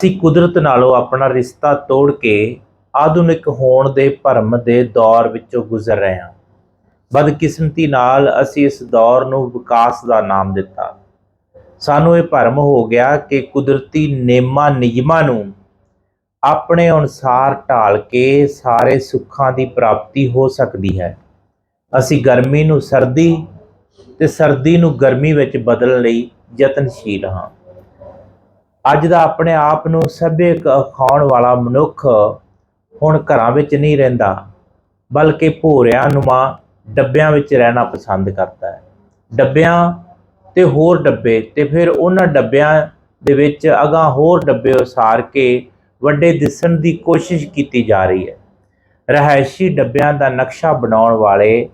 ਅਸੀਂ ਕੁਦਰਤ ਨਾਲੋਂ ਆਪਣਾ ਰਿਸ਼ਤਾ ਤੋੜ ਕੇ ਆਧੁਨਿਕ ਹੋਣ ਦੇ ਭਰਮ ਦੇ ਦੌਰ ਵਿੱਚੋਂ ਗੁਜ਼ਰ ਰਹੇ ਹਾਂ। ਬਦਕਿਸਮਤੀ ਨਾਲ ਅਸੀਂ ਇਸ ਦੌਰ ਨੂੰ ਵਿਕਾਸ ਦਾ ਨਾਮ ਦਿੱਤਾ। ਸਾਨੂੰ ਇਹ ਭਰਮ ਹੋ ਗਿਆ ਕਿ ਕੁਦਰਤੀ ਨੇਮਾਂ ਨਿਯਮਾਂ ਨੂੰ ਆਪਣੇ ਅਨੁਸਾਰ ਢਾਲ ਕੇ ਸਾਰੇ ਸੁੱਖਾਂ ਦੀ ਪ੍ਰਾਪਤੀ ਹੋ ਸਕਦੀ ਹੈ। ਅਸੀਂ ਗਰਮੀ ਨੂੰ ਸਰਦੀ ਤੇ ਸਰਦੀ ਨੂੰ ਗਰਮੀ ਵਿੱਚ ਬਦਲਣ ਲਈ ਯਤਨਸ਼ੀਲ ਹਾਂ। ਅੱਜ ਦਾ ਆਪਣੇ ਆਪ ਨੂੰ ਸਭੇ ਖਾਉਣ ਵਾਲਾ ਮਨੁੱਖ ਹੁਣ ਘਰਾਂ ਵਿੱਚ ਨਹੀਂ ਰਹਿੰਦਾ, ਬਲਕਿ ਭੋਰਿਆਂ ਨੁਮਾ ਡੱਬਿਆਂ ਵਿੱਚ ਰਹਿਣਾ ਪਸੰਦ ਕਰਦਾ ਹੈ। ਡੱਬਿਆਂ ਤੇ ਹੋਰ ਡੱਬੇ ਤੇ ਫਿਰ ਉਹਨਾਂ ਡੱਬਿਆਂ ਦੇ ਵਿੱਚ ਅਗਾਂਹ ਹੋਰ ਡੱਬੇ ਉਸਾਰ ਕੇ ਵੱਡੇ ਦਿਸਣ ਦੀ ਕੋਸ਼ਿਸ਼ ਕੀਤੀ ਜਾ ਰਹੀ ਹੈ। ਰਹਾਇਸ਼ੀ ਡੱਬਿਆਂ ਦਾ ਨਕਸ਼ਾ ਬਣਾਉਣ ਵਾਲੇ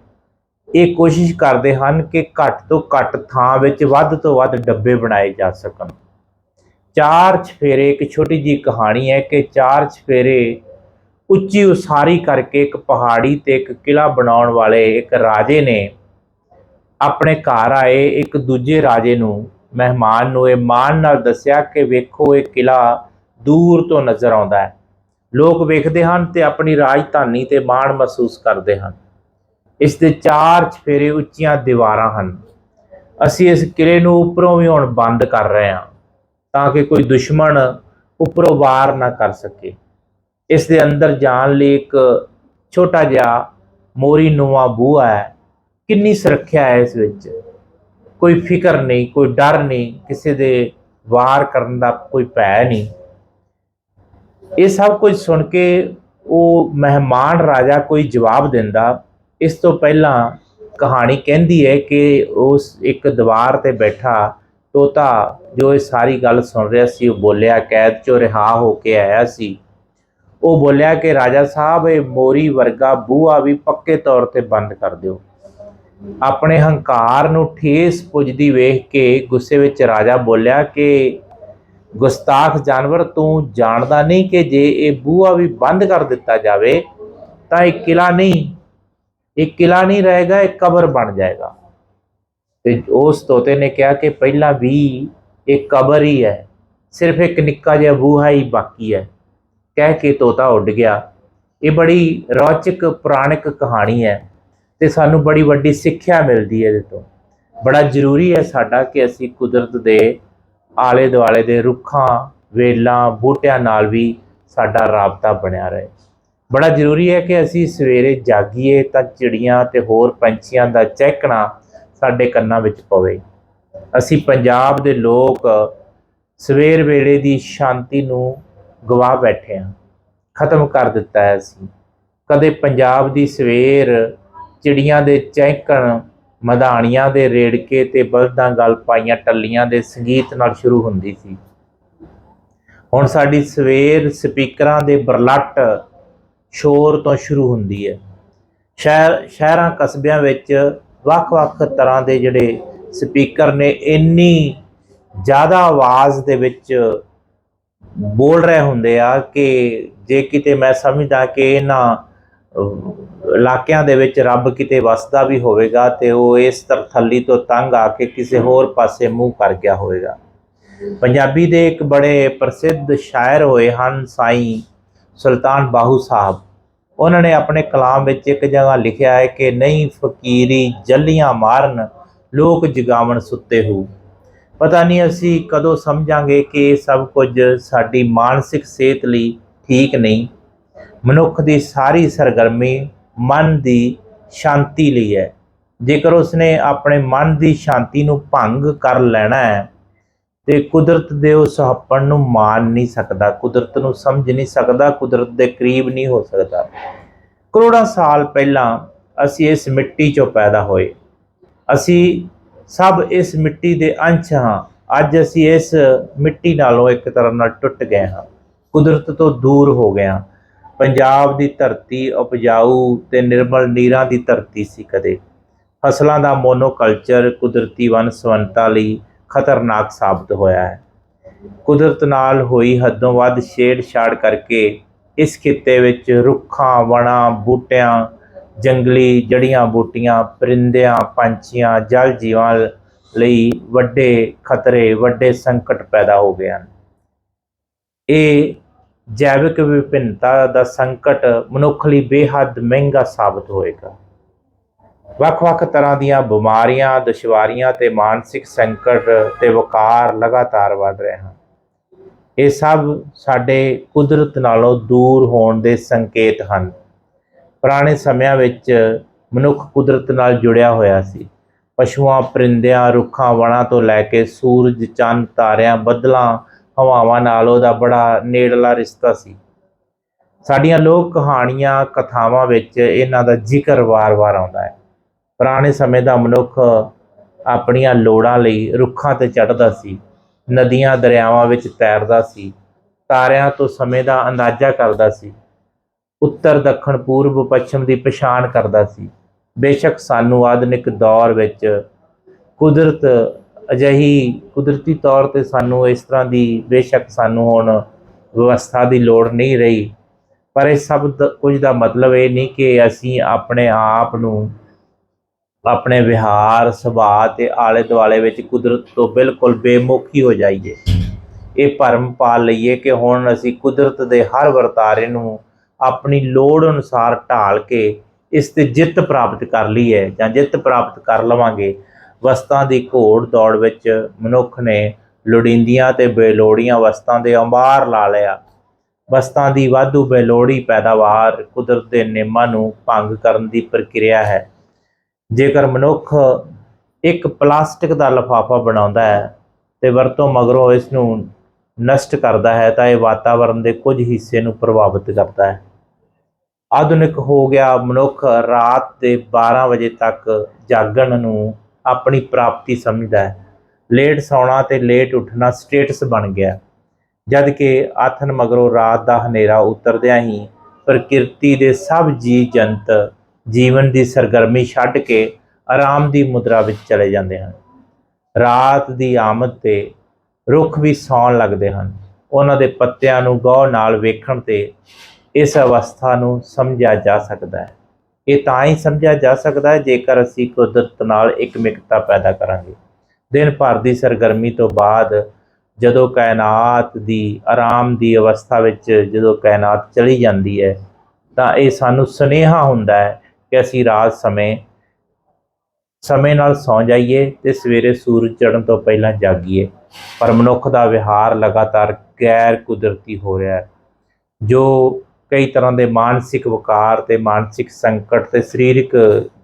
ਇਹ ਕੋਸ਼ਿਸ਼ ਕਰਦੇ ਹਨ ਕਿ ਘੱਟ ਤੋਂ ਘੱਟ ਥਾਂ ਵਿੱਚ ਵੱਧ ਤੋਂ ਵੱਧ ਡੱਬੇ ਬਣਾਏ ਜਾ ਸਕਣ। ਚਾਰ ਛਫੇਰੇ ਇੱਕ ਛੋਟੀ ਜੀ ਕਹਾਣੀ ਹੈ ਕਿ ਚਾਰ ਛਫੇਰੇ ਉੱਚੀ ਉਸਾਰੀ ਕਰਕੇ ਇੱਕ ਪਹਾੜੀ ਤੇ ਇੱਕ ਕਿਲਾ ਬਣਾਉਣ ਵਾਲੇ ਇੱਕ ਰਾਜੇ ਨੇ ਆਪਣੇ ਘਰ ਆਏ, ਇੱਕ ਦੂਜੇ ਰਾਜੇ ਨੂੰ, ਮਹਿਮਾਨ ਨੂੰ ਇਹ ਮਾਣ ਨਾਲ ਦੱਸਿਆ ਕਿ ਵੇਖੋ ਇਹ ਕਿਲਾ ਦੂਰ ਤੋਂ ਨਜ਼ਰ ਆਉਂਦਾ ਹੈ। ਲੋਕ ਵੇਖਦੇ ਹਨ ਤੇ ਆਪਣੀ ਰਾਜਧਾਨੀ ਤੇ ਮਾਣ ਮਹਿਸੂਸ ਕਰਦੇ ਹਨ। ਇਸ ਦੇ ਚਾਰ ਚਫੇਰੇ ਉੱਚੀਆਂ ਦੀਵਾਰਾਂ ਹਨ। ਅਸੀਂ ਇਸ ਕਿਲੇ ਨੂੰ ਉੱਪਰੋਂ ਵੀ ਹੁਣ ਬੰਦ ਕਰ ਰਹੇ ਹਾਂ। ਤਾਂ ਕਿ ਕੋਈ ਦੁਸ਼ਮਣ ਉੱਪਰੋਂ ਵਾਰ ਨਾ ਕਰ ਸਕੇ। ਇਸ ਦੇ ਅੰਦਰ ਜਾਣ ਲਈ ਇੱਕ ਛੋਟਾ ਜਿਹਾ ਮੋਰੀ ਨੂਆ ਬੂਹਾ ਹੈ। ਕਿੰਨੀ ਸੁਰੱਖਿਆ ਹੈ ਇਸ ਵਿੱਚ? ਕੋਈ ਫਿਕਰ ਨਹੀਂ, ਕੋਈ ਡਰ ਨਹੀਂ, ਕਿਸੇ ਦੇ ਵਾਰ ਕਰਨ ਦਾ ਕੋਈ ਭੈ ਨਹੀਂ। ਇਹ ਸਭ ਕੁਝ ਸੁਣ ਕੇ ਉਹ ਮਹਿਮਾਨ ਰਾਜਾ ਕੋਈ ਜਵਾਬ ਦਿੰਦਾ। ਇਸ ਤੋਂ ਪਹਿਲਾਂ ਕਹਾਣੀ ਕਹਿੰਦੀ ਹੈ ਕਿ ਉਸ ਇੱਕ ਦੀਵਾਰ ਤੇ ਬੈਠਾ ਤੋਤਾ, ਜੋ ਇਹ ਸਾਰੀ ਗੱਲ ਸੁਣ ਰਿਹਾ ਸੀ, ਉਹ ਬੋਲਿਆ, ਕੈਦ ਚੋਂ ਰਿਹਾ ਹੋ ਕੇ ਆਇਆ ਸੀ। ਉਹ ਬੋਲਿਆ ਕਿ ਰਾਜਾ ਸਾਹਿਬ, ਇਹ ਮੋਰੀ ਵਰਗਾ ਬੂਹਾ ਵੀ ਪੱਕੇ ਤੌਰ ਤੇ ਬੰਦ ਕਰ ਦਿਓ। ਆਪਣੇ ਹੰਕਾਰ ਨੂੰ ਠੇਸ ਪੁੱਜਦੀ ਵੇਖ ਕੇ ਗੁੱਸੇ ਵਿੱਚ ਰਾਜਾ ਬੋਲਿਆ ਕਿ, ਗੁਸਤਾਖ ਜਾਨਵਰ, ਤੂੰ ਜਾਣਦਾ ਨਹੀਂ ਕਿ ਜੇ ਇਹ ਬੂਹਾ ਵੀ ਬੰਦ ਕਰ ਦਿੱਤਾ ਜਾਵੇ, ਤਾਂ ਇਹ ਕਿਲਾ ਨਹੀਂ, ਇਹ ਕਿਲਾ ਨਹੀਂ ਰਹੇਗਾ, ਇਹ ਕਬਰ ਬਣ ਜਾਏਗਾ। ਤੇ ਉਸ ਤੋਤੇ ਨੇ ਕਿਹਾ ਕਿ ਪਹਿਲਾਂ ਵੀ ਇਹ ਕਬਰ ਹੀ ਹੈ, ਸਿਰਫ ਇੱਕ ਨਿੱਕਾ ਜਿਹਾ ਬੂਹਾ ਹੀ ਬਾਕੀ ਹੈ। ਕਹਿ ਕੇ ਤੋਤਾ ਉੱਡ ਗਿਆ। ਇਹ ਬੜੀ ਰੌਚਕ, ਪੁਰਾਣਿਕ ਕਹਾਣੀ ਹੈ ਤੇ ਸਾਨੂੰ ਬੜੀ ਵੱਡੀ ਸਿੱਖਿਆ ਮਿਲਦੀ ਹੈ ਇਹਦੇ ਤੋਂ। ਬੜਾ ਜ਼ਰੂਰੀ ਹੈ ਸਾਡਾ ਕਿ ਅਸੀਂ ਕੁਦਰਤ ਦੇ ਆਲੇ ਦੁਆਲੇ ਦੇ ਰੁੱਖਾਂ, ਵੇਲਾਂ, ਬੂਟਿਆਂ ਨਾਲ ਵੀ ਸਾਡਾ ਰਾਬਤਾ ਬਣਿਆ ਰਹੇ। ਬੜਾ ਜ਼ਰੂਰੀ ਹੈ ਕਿ ਅਸੀਂ ਸਵੇਰੇ ਜਾਗੀਏ ਤਾਂ ਚਿੜੀਆਂ ਤੇ ਹੋਰ ਪੰਛੀਆਂ ਦਾ ਚਹਿਕਣਾ ਸਾਡੇ ਕੰਨਾਂ ਵਿੱਚ ਪਵੇ। ਅਸੀਂ ਪੰਜਾਬ ਦੇ ਲੋਕ ਸਵੇਰ ਵੇਲੇ ਦੀ ਸ਼ਾਂਤੀ ਨੂੰ ਗਵਾ ਬੈਠੇ ਹਾਂ। ਖਤਮ ਕਰ ਦਿੱਤਾ ਹੈ ਅਸੀਂ। ਕਦੇ ਪੰਜਾਬ ਦੀ ਸਵੇਰ ਚਿੜੀਆਂ ਦੇ ਚਹਿਕਣ, ਮਧਾਣੀਆਂ ਦੇ ਰੇੜਕੇ ਤੇ ਬਲਦਾਂ ਗਲ ਪਾਈਆਂ ਟੱਲੀਆਂ ਦੇ ਸੰਗੀਤ ਨਾਲ ਸ਼ੁਰੂ ਹੁੰਦੀ ਸੀ। ਹੁਣ ਸਾਡੀ ਸਵੇਰ ਸਪੀਕਰਾਂ ਦੇ ਬਰਲੱਟ ਸ਼ੋਰ ਤੋਂ ਸ਼ੁਰੂ ਹੁੰਦੀ ਹੈ। ਸ਼ਹਿਰ ਸ਼ਹਿਰਾਂ ਕਸਬਿਆਂ ਵਿੱਚ ਵੱਖ-ਵੱਖ ਤਰ੍ਹਾਂ ਦੇ ਜਿਹੜੇ ਸਪੀਕਰ ਨੇ, ਇੰਨੀ ਜ਼ਿਆਦਾ ਆਵਾਜ਼ ਦੇ ਵਿੱਚ ਬੋਲ ਰਹੇ ਹੁੰਦੇ ਆ ਕਿ ਜੇ ਕਿਤੇ ਮੈਂ ਸਮਝਦਾ ਕਿ ਇਹਨਾਂ ਇਲਾਕਿਆਂ ਦੇ ਵਿੱਚ ਰੱਬ ਕਿਤੇ ਵਸਦਾ ਵੀ ਹੋਵੇਗਾ ਤੇ ਉਹ ਇਸ ਤਰਥੱਲੀ ਤੋਂ ਤੰਗ ਆ ਕੇ ਕਿਸੇ ਹੋਰ ਪਾਸੇ ਮੂੰਹ ਕਰ ਗਿਆ ਹੋਵੇਗਾ। ਪੰਜਾਬੀ ਦੇ ਇੱਕ ਬੜੇ ਪ੍ਰਸਿੱਧ ਸ਼ਾਇਰ ਹੋਏ ਹਨ ਸਾਈਂ ਸੁਲਤਾਨ ਬਾਹੂ ਸਾਹਿਬ। ਉਹਨਾਂ ਨੇ ਆਪਣੇ ਕਲਾਮ ਵਿੱਚ ਇੱਕ ਜਗ੍ਹਾ ਲਿਖਿਆ ਹੈ ਕਿ ਨਹੀਂ ਫਕੀਰੀ ਜੱਲੀਆਂ ਮਾਰਨ, ਲੋਕ ਜਗਾਵਣ ਸੁੱਤੇ ਹੋ। ਪਤਾ ਨਹੀਂ ਅਸੀਂ ਕਦੋਂ ਸਮਝਾਂਗੇ ਕਿ ਇਹ ਸਭ ਕੁਝ ਸਾਡੀ ਮਾਨਸਿਕ ਸਿਹਤ ਲਈ ਠੀਕ ਨਹੀਂ। ਮਨੁੱਖ ਦੀ ਸਾਰੀ ਸਰਗਰਮੀ ਮਨ ਦੀ ਸ਼ਾਂਤੀ ਲਈ ਹੈ। ਜੇਕਰ ਉਸਨੇ ਆਪਣੇ ਮਨ ਦੀ ਸ਼ਾਂਤੀ ਨੂੰ ਭੰਗ ਕਰ ਲੈਣਾ ਹੈ ਤੇ ਕੁਦਰਤ ਦੇ ਉਸ ਹੱਪਣ ਨੂੰ ਮਾਨ ਨਹੀਂ ਸਕਦਾ, ਕੁਦਰਤ ਨੂੰ ਸਮਝ ਨਹੀਂ ਸਕਦਾ, ਕੁਦਰਤ ਦੇ ਕਰੀਬ ਨਹੀਂ ਹੋ ਸਕਦਾ। ਕਰੋੜਾਂ ਸਾਲ ਪਹਿਲਾਂ ਅਸੀਂ ਇਸ ਮਿੱਟੀ 'ਚੋਂ ਪੈਦਾ ਹੋਏ। ਅਸੀਂ ਸਭ ਇਸ ਮਿੱਟੀ ਦੇ ਅੰਸ਼ ਹਾਂ। ਅੱਜ ਅਸੀਂ ਇਸ ਮਿੱਟੀ ਨਾਲੋਂ ਇੱਕ ਤਰ੍ਹਾਂ ਨਾਲ ਟੁੱਟ ਗਏ ਹਾਂ। ਕੁਦਰਤ ਤੋਂ ਦੂਰ ਹੋ ਗਏ ਹਾਂ। ਪੰਜਾਬ ਦੀ ਧਰਤੀ ਉਪਜਾਊ ਤੇ ਨਿਰਮਲ ਨੀਰਾਂ ਦੀ ਧਰਤੀ ਸੀ ਕਦੇ। ਫਸਲਾਂ ਦਾ ਮੋਨੋਕਲਚਰ ਕੁਦਰਤੀ ਵਨ ਸਵੰਤਾ ਲਈ ਖਤਰਨਾਕ ਸਾਬਤ ਹੋਇਆ ਹੈ। ਕੁਦਰਤ ਨਾਲ ਹੋਈ ਹੱਦੋਂ ਵੱਧ ਛੇੜਛਾੜ ਕਰਕੇ ਇਸ ਖਿੱਤੇ ਵਿੱਚ ਰੁੱਖਾਂ, ਵਣਾਂ, ਬੂਟਿਆਂ, ਜੰਗਲੀ ਜੜੀਆਂ ਬੂਟੀਆਂ, ਪਰਿੰਦਿਆਂ, ਪੰਛੀਆਂ, ਜਲ ਜੀਵਾਂ ਲਈ ਵੱਡੇ ਖਤਰੇ, ਵੱਡੇ ਸੰਕਟ ਪੈਦਾ ਹੋ ਗਏ ਹਨ। ਇਹ ਜੈਵਿਕ ਵਿਭਿੰਨਤਾ ਦਾ ਸੰਕਟ ਮਨੁੱਖ ਲਈ ਬੇਹੱਦ ਮਹਿੰਗਾ ਸਾਬਤ ਹੋਏਗਾ। ਵੱਖ-ਵੱਖ ਤਰ੍ਹਾਂ ਦੀਆਂ ਬਿਮਾਰੀਆਂ, ਦੁਸ਼ਵਾਰੀਆਂ ਤੇ ਮਾਨਸਿਕ ਸੰਕਟ ਤੇ ਵਕਾਰ ਲਗਾਤਾਰ ਵੱਧ ਰਹੇ ਹਨ। ਇਹ ਸਭ ਸਾਡੇ ਕੁਦਰਤ ਨਾਲੋਂ ਦੂਰ ਹੋਣ ਦੇ ਸੰਕੇਤ ਹਨ। ਪੁਰਾਣੇ ਸਮਿਆਂ ਵਿੱਚ ਮਨੁੱਖ ਕੁਦਰਤ ਨਾਲ ਜੁੜਿਆ ਹੋਇਆ ਸੀ। ਪਸ਼ੂਆਂ, ਪਰਿੰਦਿਆਂ, ਰੁੱਖਾਂ, ਵਣਾਂ ਤੋਂ ਲੈ ਕੇ ਸੂਰਜ ਚੰਨ ਤਾਰਿਆਂ, ਬੱਦਲਾਂ, ਹਵਾਵਾਂ ਨਾਲ ਉਹਦਾ ਬੜਾ ਨੇੜਲਾ ਰਿਸ਼ਤਾ ਸੀ। ਸਾਡੀਆਂ ਲੋਕ ਕਹਾਣੀਆਂ, ਕਥਾਵਾਂ ਵਿੱਚ ਇਹਨਾਂ ਦਾ ਜ਼ਿਕਰ ਵਾਰ-ਵਾਰ ਆਉਂਦਾ ਹੈ। ਪੁਰਾਣੇ ਸਮੇਂ ਦਾ ਮਨੁੱਖ ਆਪਣੀਆਂ ਲੋੜਾਂ ਲਈ ਰੁੱਖਾਂ ਤੇ ਚੜ੍ਹਦਾ ਸੀ, ਨਦੀਆਂ, ਦਰਿਆਵਾਂ ਵਿੱਚ ਤੈਰਦਾ ਸੀ, ਤਾਰਿਆਂ ਤੋਂ ਸਮੇਂ ਦਾ ਅੰਦਾਜ਼ਾ ਕਰਦਾ ਸੀ, ਉੱਤਰ, ਦੱਖਣ, ਪੂਰਬ, ਪੱਛਮ ਦੀ ਪਛਾਣ ਕਰਦਾ ਸੀ। ਬੇਸ਼ੱਕ ਸਾਨੂੰ ਆਧੁਨਿਕ ਦੌਰ ਵਿੱਚ ਕੁਦਰਤ ਅਜਿਹੀ ਕੁਦਰਤੀ ਤੌਰ ਤੇ ਸਾਨੂੰ ਇਸ ਤਰ੍ਹਾਂ ਦੀ ਬੇਸ਼ੱਕ ਸਾਨੂੰ ਹੁਣ ਵਿਵਸਥਾ ਦੀ ਲੋੜ ਨਹੀਂ ਰਹੀ, ਪਰ ਇਹ ਸਭ ਦ- ਕੁਝ ਦਾ ਮਤਲਬ ਇਹ ਨਹੀਂ ਕਿ ਅਸੀਂ ਆਪਣੇ ਆਪ ਨੂੰ ਆਪਣੇ ਵਿਹਾਰ, ਸੁਭਾਅ ਤੇ ਆਲੇ ਦੁਆਲੇ ਵਿੱਚ ਕੁਦਰਤ ਤੋਂ ਬਿਲਕੁਲ ਬੇਮੁਖੀ ਹੋ ਜਾਈਏ। ਇਹ ਭਰਮ ਪਾ ਲਈਏ ਕਿ ਹੁਣ ਅਸੀਂ ਕੁਦਰਤ ਦੇ ਹਰ ਵਰਤਾਰੇ ਨੂੰ ਆਪਣੀ ਲੋੜ ਅਨੁਸਾਰ ਢਾਲ ਕੇ ਇਸ ਤੇ ਜਿੱਤ ਪ੍ਰਾਪਤ ਕਰ ਲਈ ਹੈ ਜਾਂ ਜਿੱਤ ਪ੍ਰਾਪਤ ਕਰ ਲਵਾਂਗੇ। ਵਸਤਾਂ ਦੀ ਘੋੜ ਦੌੜ ਵਿੱਚ ਮਨੁੱਖ ਨੇ ਲੋੜੀਂਦੀਆਂ ਤੇ ਬੇਲੋੜੀਆਂ ਵਸਤਾਂ ਦੇ ਅੰਬਾਰ ਲਾ ਲਿਆ। ਵਸਤਾਂ ਦੀ ਵਾਧੂ ਬੇਲੋੜੀ ਪੈਦਾਵਾਰ ਕੁਦਰਤ ਦੇ ਨਿਯਮਾਂ ਨੂੰ ਭੰਗ ਕਰਨ ਦੀ ਪ੍ਰਕਿਰਿਆ ਹੈ। ਜੇਕਰ ਮਨੁੱਖ ਇੱਕ ਪਲਾਸਟਿਕ ਦਾ ਲਿਫਾਫਾ ਬਣਾਉਂਦਾ ਹੈ ਤੇ ਵਰਤੋਂ ਮਗਰੋਂ ਇਸ ਨੂੰ ਨਸ਼ਟ ਕਰਦਾ ਹੈ, ਤਾਂ ਇਹ ਵਾਤਾਵਰਣ ਦੇ ਕੁਝ ਹਿੱਸੇ ਨੂੰ ਪ੍ਰਭਾਵਿਤ ਕਰਦਾ ਹੈ। ਆਧੁਨਿਕ ਹੋ ਗਿਆ ਮਨੁੱਖ ਰਾਤ ਦੇ 12 ਵਜੇ ਤੱਕ ਜਾਗਣ ਨੂੰ ਆਪਣੀ ਪ੍ਰਾਪਤੀ ਸਮਝਦਾ ਹੈ। ਲੇਟ ਸੌਣਾ ਤੇ ਲੇਟ ਉੱਠਣਾ ਸਟੇਟਸ ਬਣ ਗਿਆ। ਜਦ ਕਿ ਆਥਨ ਮਗਰੋਂ ਰਾਤ ਦਾ ਹਨੇਰਾ ਉਤਰਦਿਆਂ ਹੀ ਪ੍ਰਕਿਰਤੀ ਦੇ ਸਭ ਜੀਵ ਜੰਤ ਜੀਵਨ ਦੀ ਸਰਗਰਮੀ ਛੱਡ ਕੇ ਆਰਾਮ ਦੀ ਮੁਦਰਾ ਵਿੱਚ ਚਲੇ ਜਾਂਦੇ ਹਨ। ਰਾਤ ਦੀ ਆਮਦ ਤੇ ਰੁੱਖ ਵੀ ਸੌਣ ਲੱਗਦੇ ਹਨ। ਉਹਨਾਂ ਦੇ ਪੱਤਿਆਂ ਨੂੰ ਗੌਰ ਨਾਲ ਵੇਖਣ ਤੇ ਇਸ ਅਵਸਥਾ ਨੂੰ ਸਮਝਿਆ ਜਾ ਸਕਦਾ ਹੈ। ਇਹ ਤਾਂ ਹੀ ਸਮਝਿਆ ਜਾ ਸਕਦਾ ਹੈ ਜੇਕਰ ਅਸੀਂ ਕੁਦਰਤ ਨਾਲ ਇਕਮਿਕਤਾ ਪੈਦਾ ਕਰਾਂਗੇ। ਦਿਨ ਭਰ ਦੀ ਸਰਗਰਮੀ ਤੋਂ ਬਾਅਦ ਜਦੋਂ ਕਾਇਨਾਤ ਦੀ, ਆਰਾਮ ਦੀ ਅਵਸਥਾ ਵਿੱਚ ਜਦੋਂ ਕਾਇਨਾਤ ਚਲੀ ਜਾਂਦੀ ਹੈ, ਤਾਂ ਇਹ ਸਾਨੂੰ ਸੁਨੇਹਾ ਹੁੰਦਾ ਹੈ ਕਿ ਅਸੀਂ ਰਾਤ ਸਮੇਂ ਸਮੇਂ ਨਾਲ ਸੌਂ ਜਾਈਏ ਤੇ ਸਵੇਰੇ ਸੂਰਜ ਚੜ੍ਹਨ ਤੋਂ ਪਹਿਲਾਂ ਜਾਗੀਏ। ਪਰ ਮਨੁੱਖ ਦਾ ਵਿਹਾਰ ਲਗਾਤਾਰ ਗੈਰ ਕੁਦਰਤੀ ਹੋ ਰਿਹਾ ਹੈ, ਜੋ ਕਈ ਤਰ੍ਹਾਂ ਦੇ ਮਾਨਸਿਕ ਵਿਕਾਰ ਤੇ ਮਾਨਸਿਕ ਸੰਕਟ ਤੇ ਸਰੀਰਕ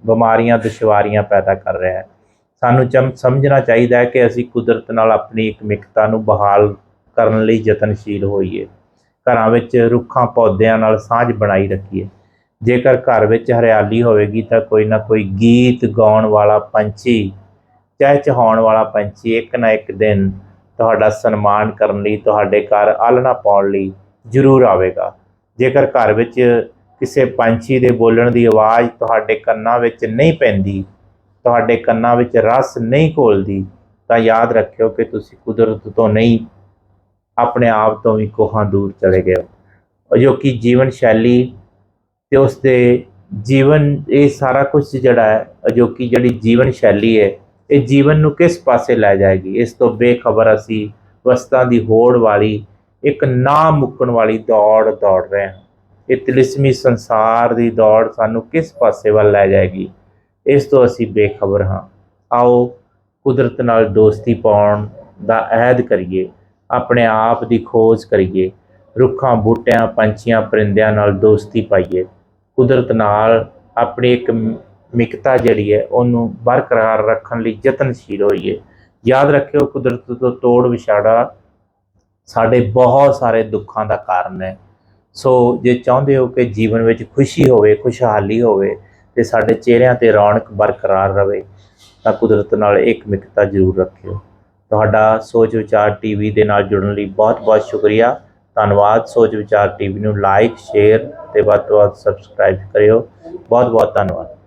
ਬਿਮਾਰੀਆਂ, ਦੁਸ਼ਵਾਰੀਆਂ ਪੈਦਾ ਕਰ ਰਿਹਾ ਹੈ। ਸਾਨੂੰ ਚਮ, ਸਮਝਣਾ ਚਾਹੀਦਾ ਹੈ ਕਿ ਅਸੀਂ ਕੁਦਰਤ ਨਾਲ ਆਪਣੀ ਇੱਕ ਮਿਕਤਾ ਨੂੰ ਬਹਾਲ ਕਰਨ ਲਈ ਯਤਨਸ਼ੀਲ ਹੋਈਏ। ਘਰਾਂ ਵਿੱਚ ਰੁੱਖਾਂ, ਪੌਦਿਆਂ ਨਾਲ ਸਾਂਝ ਬਣਾਈ ਰੱਖੀਏ। ਜੇਕਰ ਘਰ ਵਿੱਚ ਹਰਿਆਲੀ ਹੋਵੇਗੀ ਤਾਂ ਕੋਈ ਨਾ ਕੋਈ ਗੀਤ ਗਾਉਣ ਵਾਲਾ ਪੰਛੀ ਚਹਿਚਹਾਉਣ ਵਾਲਾ ਪੰਛੀ, ਇੱਕ ਨਾ ਇੱਕ ਦਿਨ ਤੁਹਾਡਾ ਸਨਮਾਨ ਕਰਨ ਲਈ, ਤੁਹਾਡੇ ਘਰ ਆਲਣਾ ਪਾਉਣ ਲਈ ਜ਼ਰੂਰ ਆਵੇਗਾ। ਜੇਕਰ ਘਰ ਵਿੱਚ ਕਿਸੇ ਪੰਛੀ ਦੇ ਬੋਲਣ ਦੀ ਆਵਾਜ਼ ਤੁਹਾਡੇ ਕੰਨਾਂ ਵਿੱਚ ਨਹੀਂ ਪੈਂਦੀ, ਤੁਹਾਡੇ ਕੰਨਾਂ ਵਿੱਚ ਰਸ ਨਹੀਂ ਘੋਲਦੀ, ਤਾਂ ਯਾਦ ਰੱਖਿਓ ਕਿ ਤੁਸੀਂ ਕੁਦਰਤ ਤੋਂ ਨਹੀਂ, ਆਪਣੇ ਆਪ ਤੋਂ ਵੀ ਕੋਹਾਂ ਦੂਰ ਚਲੇ ਗਏ ਹੋ। ਅਜੋਕੀ ਜੀਵਨ ਸ਼ੈਲੀ ਤੇ ਉਸ ਦੇ ਜੀਵਨ, ਇਹ ਸਾਰਾ ਕੁਝ ਜਿਹੜਾ ਹੈ ਅਜੋਕੀ ਜਿਹੜੀ ਜੀਵਨ ਸ਼ੈਲੀ ਹੈ, ਇਹ ਜੀਵਨ ਨੂੰ ਕਿਸ ਪਾਸੇ ਲੈ ਜਾਏਗੀ? ਇਸ ਤੋਂ ਬੇਖਬਰ ਅਸੀਂ ਵਸਤਾਂ ਦੀ ਹੋੜ ਵਾਲੀ, ਇੱਕ ਨਾ ਮੁੱਕਣ ਵਾਲੀ ਦੌੜ ਦੌੜ ਰਹੇ ਹਾਂ। ਇਹ ਤਿਲਿਸਮੀ ਸੰਸਾਰ ਦੀ ਦੌੜ ਸਾਨੂੰ ਕਿਸ ਪਾਸੇ ਵੱਲ ਲੈ ਜਾਏਗੀ? ਇਸ ਤੋਂ ਅਸੀਂ ਬੇਖਬਰ ਹਾਂ। ਆਓ, ਕੁਦਰਤ ਨਾਲ ਦੋਸਤੀ ਪਾਉਣ ਦਾ ਅਹਿਦ ਕਰੀਏ, ਆਪਣੇ ਆਪ ਦੀ ਖੋਜ ਕਰੀਏ, ਰੁੱਖਾਂ, ਬੂਟਿਆਂ, ਪੰਛੀਆਂ, ਪਰਿੰਦਿਆਂ ਨਾਲ ਦੋਸਤੀ ਪਾਈਏ। ਕੁਦਰਤ ਨਾਲ ਆਪਣੀ ਇੱਕ ਮਿਕਤਾ ਜਿਹੜੀ ਹੈ, ਉਹਨੂੰ ਬਰਕਰਾਰ ਰੱਖਣ ਲਈ ਯਤਨਸ਼ੀਲ ਹੋਈਏ। ਯਾਦ ਰੱਖਿਓ, ਕੁਦਰਤ ਤੋਂ ਤੋੜ ਵਿਛਾੜਾ ਸਾਡੇ ਬਹੁਤ ਸਾਰੇ ਦੁੱਖਾਂ ਦਾ ਕਾਰਨ ਹੈ। ਸੋ ਜੇ ਚਾਹੁੰਦੇ ਹੋ ਕਿ ਜੀਵਨ ਵਿੱਚ ਖੁਸ਼ੀ ਹੋਵੇ, ਖੁਸ਼ਹਾਲੀ ਹੋਵੇ ਤੇ ਸਾਡੇ ਚਿਹਰਿਆਂ ਤੇ ਰੌਣਕ ਬਰਕਰਾਰ ਰਵੇ, ਤਾਂ ਕੁਦਰਤ ਨਾਲ ਇੱਕ ਮਿਕਤਾ ਜ਼ਰੂਰ ਰੱਖਿਓ। ਤੁਹਾਡਾ ਸੋਚ ਵਿਚਾਰ ਟੀਵੀ ਦੇ ਨਾਲ ਜੁੜਨ ਲਈ ਬਹੁਤ-ਬਹੁਤ ਸ਼ੁਕਰੀਆ। ਧੰਨਵਾਦ। ਸੋਚ ਵਿਚਾਰ ਟੀਵੀ ਨੂੰ ਲਾਈਕ, ਸ਼ੇਅਰ ਤੇ ਵੱਧ ਤੋਂ ਵੱਧ ਸਬਸਕ੍ਰਾਈਬ ਕਰਿਓ। ਬਹੁਤ-ਬਹੁਤ ਧੰਨਵਾਦ।